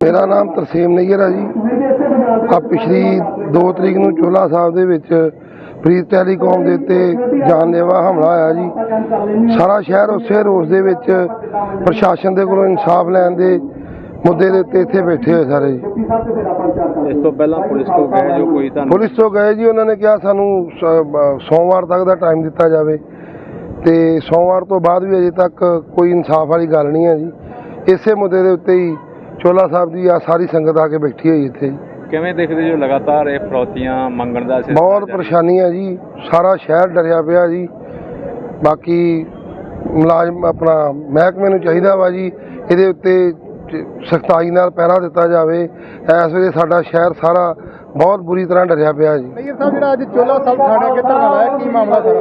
ਮੇਰਾ ਨਾਮ ਤਰਸੇਮ ਨਈਅਰ ਹੈ ਜੀ। ਆ ਪਿਛਲੀ 2 ਤਰੀਕ ਨੂੰ ਚੋਲਾ ਸਾਹਿਬ ਦੇ ਵਿੱਚ ਪ੍ਰੀਤ ਟੈਲੀਕਾਮ ਦੇ ਉੱਤੇ ਜਾਨਲੇਵਾ ਹਮਲਾ ਆਇਆ ਜੀ। ਸਾਰਾ ਸ਼ਹਿਰ ਉਸੇ ਰੋਸ ਦੇ ਵਿੱਚ ਪ੍ਰਸ਼ਾਸਨ ਦੇ ਕੋਲੋਂ ਇਨਸਾਫ ਲੈਣ ਦੇ ਮੁੱਦੇ ਦੇ ਉੱਤੇ ਇੱਥੇ ਬੈਠੇ ਹੋਏ ਸਾਰੇ ਜੀ। ਇਸ ਤੋਂ ਪਹਿਲਾਂ ਪੁਲਿਸ ਕੋਲ ਗਏ ਜੋ ਕੋਈ ਤੁਹਾਨੂੰ ਪੁਲਿਸ ਤੋਂ ਗਏ ਜੀ ਉਹਨਾਂ ਨੇ ਕਿਹਾ ਸਾਨੂੰ ਸੋਮਵਾਰ ਤੱਕ ਦਾ ਟਾਈਮ ਦਿੱਤਾ ਜਾਵੇ। ਤੇ ਸੋਮਵਾਰ ਤੋਂ ਬਾਅਦ ਵੀ ਅਜੇ ਤੱਕ ਕੋਈ ਇਨਸਾਫ ਵਾਲੀ ਗੱਲ ਨਹੀਂ ਹੈ ਜੀ। ਇਸੇ ਮੁੱਦੇ ਦੇ ਉੱਤੇ ਹੀ ਚੋਲਾ ਸਾਹਿਬ ਦੀ ਆ ਸਾਰੀ ਸੰਗਤ ਆ ਕੇ ਬੈਠੀ ਹੋਈ ਇੱਥੇ ਜੀ। ਕਿਵੇਂ ਦੇਖਦੇ ਜੋ ਲਗਾਤਾਰ ਇਹ ਫਰੌਤੀਆਂ ਮੰਗਣ ਦਾ ਬਹੁਤ? ਪਰੇਸ਼ਾਨੀ ਹੈ ਜੀ। ਸਾਰਾ ਸ਼ਹਿਰ ਡਰਿਆ ਪਿਆ ਜੀ। ਬਾਕੀ ਮੁਲਾਜ਼ਮ ਆਪਣਾ ਮਹਿਕਮੇ ਨੂੰ ਚਾਹੀਦਾ ਵਾ ਜੀ ਇਹਦੇ ਉੱਤੇ ਸਖਤਾਈ ਨਾਲ ਪਹਿਰਾ ਦਿੱਤਾ ਜਾਵੇ। ਇਸ ਵੇਲੇ ਸਾਡਾ ਸ਼ਹਿਰ ਸਾਰਾ ਬਹੁਤ ਬੁਰੀ ਤਰ੍ਹਾਂ ਡਰਿਆ ਪਿਆ ਜੀ। ਨਈਰ ਸਾਹਿਬ ਜਿਹੜਾ ਅੱਜ ਚੋਲਾ ਸਾਹਿਬ ਥਾਣੇ ਅੱਗੇ ਧਰਨਾ ਲਾਇਆ ਕੀ ਮਾਮਲਾ ਸਾਰਾ?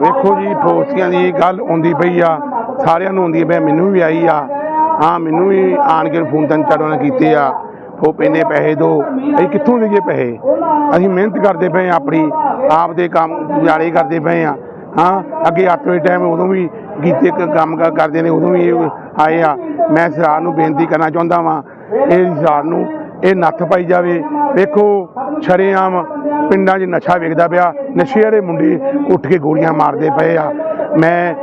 ਵੇਖੋ ਜੀ ਫੌਜੀਆਂ ਦੀ ਗੱਲ ਆਉਂਦੀ ਪਈ ਆ, ਸਾਰਿਆਂ ਨੂੰ ਆਉਂਦੀ ਪਈ ਮੈਨੂੰ ਵੀ ਆਈ ਆ। ਹਾਂ, ਮੈਨੂੰ ਵੀ ਆਣ ਕੇ ਫੋਨ ਤਿੰਨ ਚਾਰ ਉਹਨਾਂ ਕੀਤੇ ਆ। ਉਹ ਪੈਨੇ ਪੈਸੇ ਦੋ, ਅਸੀਂ ਕਿੱਥੋਂ ਦੇਈਏ ਪੈਸੇ? ਅਸੀਂ ਮਿਹਨਤ ਕਰਦੇ ਪਏ ਆ ਆਪਣੀ, ਆਪ ਦੇ ਕੰਮ ਗੁਜ਼ਾਰੇ ਕਰਦੇ ਪਏ ਆ। ਹਾਂ, ਅੱਗੇ 8 ਟਾਈਮ ਉਦੋਂ ਵੀ ਕੀਤੇ ਕੰਮ ਕਰਦੇ ਨੇ, ਉਦੋਂ ਵੀ ਇਹ ਆਏ ਆ। ਮੈਂ ਸਰਕਾਰ ਨੂੰ ਬੇਨਤੀ ਕਰਨਾ ਚਾਹੁੰਦਾ ਵਾਂ, ਇਹ ਸਰਕਾਰ ਨੂੰ ਇਹ ਨੱਥ ਪਾਈ ਜਾਵੇ। ਵੇਖੋ ਸ਼ਰੇਆਮ ਪਿੰਡਾਂ 'ਚ ਨਸ਼ਾ ਵੇਖਦਾ ਪਿਆ। ਨਸ਼ੇ ਵਾਲੇ ਮੁੰਡੇ ਉੱਠ ਕੇ ਗੋਲੀਆਂ ਮਾਰਦੇ ਪਏ ਆ। ਮੈਂ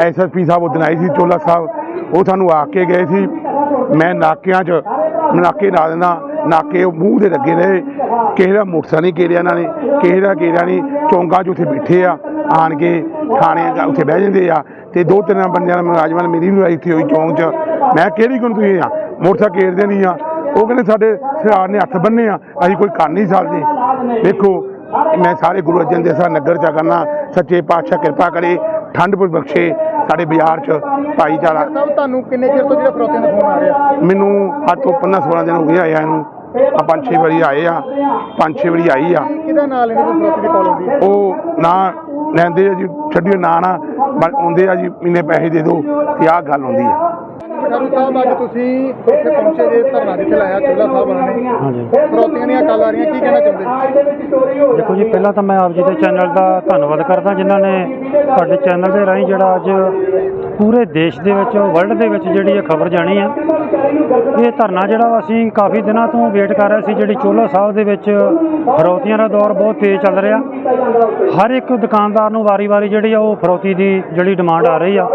ਐਸਐਸਪੀ ਸਾਹਿਬ ਉਦਣ ਆਏ ਸੀ ਚੋਲਾ ਸਾਹਿਬ। ਉਹ ਸਾਨੂੰ ਆ ਕੇ ਗਏ ਸੀ। ਮੈਂ ਨਾਕਿਆਂ 'ਚ ਨਾਕੇ ਲਾ ਦਿੰਦਾ। ਨਾਕੇ ਉਹ ਮੂੰਹ ਦੇ ਲੱਗੇ ਰਹੇ। ਕਿਸੇ ਦਾ ਮੋਟਰਸਾਈਕਲ ਨਹੀਂ ਘੇਰਿਆ ਇਹਨਾਂ ਨੇ। ਕਿਸੇ ਦਾ ਘੇਰਿਆ ਨਹੀਂ। ਚੌਂਕਾਂ 'ਚ ਉੱਥੇ ਬੈਠੇ ਆ। ਆਣ ਕੇ ਥਾਣੇ ਦਾ ਉੱਥੇ ਬਹਿ ਜਾਂਦੇ ਆ। ਤੇ ਦੋ ਤਿੰਨ ਬੰਦਿਆਂ ਨਾਲ ਮੁਲਾਜ਼ਮਾਂ ਨੇ ਮੇਰੀ ਵੀ ਆਈ ਇੱਥੇ ਹੋਈ ਚੌਂਕ 'ਚ। ਮੈਂ ਕਿਹੜੀ ਗੁਣ ਤੁਸੀਂ ਆ? ਮੋਟਰਸਾਈਕਲ ਘੇਰਦੇ ਨਹੀਂ ਆ। ਉਹ ਕਹਿੰਦੇ ਸਾਡੇ ਸਰਕਾਰ ਨੇ ਹੱਥ ਬੰਨੇ ਆ ਅਸੀਂ ਕੋਈ ਕਰ ਨਹੀਂ ਸਕਦੇ। ਵੇਖੋ ਮੈਂ ਸਾਰੇ ਗੁਰੂ ਅਰਜਨ ਦੇਵ ਸਾਹਿਬ ਨਗਰ ਚ ਕਰਨਾ ਸੱਚੇ ਪਾਤਸ਼ਾਹ ਕਿਰਪਾ ਕਰੇ ਠੰਡ ਪੁਰ ਬਖਸ਼ੇ ਸਾਡੇ ਬਾਜ਼ਾਰ ਚ ਭਾਈਚਾਰਾ। ਤੁਹਾਨੂੰ ਕਿੰਨੇ ਚਿਰ ਤੋਂ ਜਿਹੜਾ ਫਰੋਤੀਆਂ ਦਾ ਫੋਨ ਆ ਰਿਹਾ? ਮੈਨੂੰ ਅੱਜ ਤੋਂ 15 16 ਦਿਨ ਹੋ ਗਏ ਆਇਆ ਇਹਨੂੰ। ਆ ਪੰਜ ਛੇ ਵਾਰੀ ਆਏ ਆ ਪੰਜ ਛੇ ਵਾਰੀ ਆਈ ਆ। ਕਿਹਦਾ ਨਾਂ ਲੈਣੇ ਤੋਂ ਫਰੋਤੀ ਦੀ ਕਾਲ ਆਉਂਦੀ ਉਹ ਨਾ ਲੈਂਦੇ ਆ ਜੀ ਛੱਡਿਓ ਨਾ ਨਾ ਆਉਂਦੇ ਆ ਜੀ ਇੰਨੇ ਪੈਸੇ ਦੇ ਦਿਓ ਤੇ ਆਹ ਗੱਲ ਹੁੰਦੀ ਆ। ਪਠਾਰੂ ਸਾਹਿਬ ਅੱਜ ਤੁਸੀਂ ਉੱਥੇ ਪਹੁੰਚੇ ਜੇ ਧਰਨਾ ਜਿੱਥੇ ਲਾਇਆ ਚੋਲਾ ਸਾਹਿਬ ਵਾਲਿਆਂ ਨੇ। ਹਾਂਜੀ। ਫਰੋਤੀਆਂ ਦੀਆਂ ਕਾਲ ਆ ਰਹੀਆਂ ਕੀ ਕਹਿਣਾ ਚਾਹੁੰਦੇ ਜੀ? ਦੇਖੋ ਜੀ ਪਹਿਲਾਂ ਤਾਂ ਮੈਂ ਆਪ ਜੀ ਦੇ ਚੈਨਲ ਦਾ ਧੰਨਵਾਦ ਕਰਦਾ ਜਿਨ੍ਹਾਂ ਨੇ ਤੁਹਾਡੇ ਚੈਨਲ ਦੇ ਰਾਹੀਂ ਜਿਹੜਾ ਅੱਜ ਪੂਰੇ ਦੇਸ਼ ਦੇ ਵਿੱਚ ਵਰਲਡ ਦੇ ਵਿੱਚ ਜਿਹੜੀ ਇਹ ਖਬਰ ਜਾਣੀ ਆ ਇਹ ਧਰਨਾ ਜਿਹੜਾ ਅਸੀਂ ਕਾਫੀ ਦਿਨਾਂ ਤੋਂ ਵੇਟ ਕਰ ਰਹੇ ਸੀ ਜਿਹੜੀ ਚੋਲਾ ਸਾਹਿਬ ਦੇ ਵਿੱਚ ਫਰੌਤੀਆਂ ਦਾ ਦੌਰ ਬਹੁਤ ਤੇਜ਼ ਚੱਲ ਰਿਹਾ। ਹਰ ਇੱਕ ਦੁਕਾਨਦਾਰ ਨੂੰ ਵਾਰੀ-ਵਾਰੀ ਜਿਹੜੀ ਆ ਉਹ ਫਰੌਤੀ ਦੀ ਜਿਹੜੀ ਡਿਮਾਂਡ ਆ ਰਹੀ ਆ।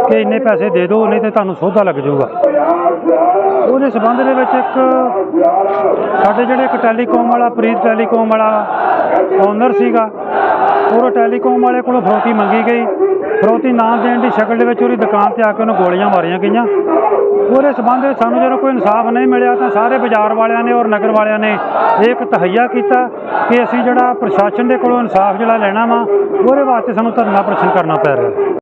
ਕਿ ਇੰਨੇ ਪੈਸੇ ਦੇ ਦਿਓ, ਨਹੀਂ ਤੇ ਤੁਹਾਨੂੰ ਸੌਦਾ ਲੱਗ ਜਾਊਗਾ। ਉਹਦੇ ਸਬੰਧ ਦੇ ਵਿੱਚ ਇੱਕ ਸਾਡੇ ਜਿਹੜੇ ਇੱਕ ਟੈਲੀਕਾਮ ਵਾਲਾ, ਪ੍ਰੀਤ ਟੈਲੀਕਾਮ ਵਾਲਾ ਓਨਰ ਸੀਗਾ, ਉਹ ਟੈਲੀਕਾਮ ਵਾਲੇ ਕੋਲੋਂ ਫਰੋਤੀ ਮੰਗੀ ਗਈ। ਫਰੋਤੀ ਨਾ ਦੇਣ ਦੀ ਸ਼ਕਲ ਦੇ ਵਿੱਚ ਉਹਦੀ ਦੁਕਾਨ ਤੇ ਆ ਕੇ ਉਹਨੂੰ ਗੋਲੀਆਂ ਮਾਰੀਆਂ ਗਈਆਂ। ਉਹਦੇ ਸਬੰਧ ਵਿੱਚ ਸਾਨੂੰ ਜਦੋਂ ਕੋਈ ਇਨਸਾਫ ਨਹੀਂ ਮਿਲਿਆ ਤਾਂ ਸਾਰੇ ਬਾਜ਼ਾਰ ਵਾਲਿਆਂ ਨੇ ਔਰ ਨਗਰ ਵਾਲਿਆਂ ਨੇ ਇਹ ਇੱਕ ਤਹਈਆ ਕੀਤਾ ਕਿ ਅਸੀਂ ਜਿਹੜਾ ਪ੍ਰਸ਼ਾਸਨ ਦੇ ਕੋਲੋਂ ਇਨਸਾਫ ਜਿਹੜਾ ਲੈਣਾ ਵਾ, ਉਹਦੇ ਵਾਸਤੇ ਸਾਨੂੰ ਧਰਨਾ ਪ੍ਰਦਰਸ਼ਨ ਕਰਨਾ ਪੈ ਰਿਹਾ।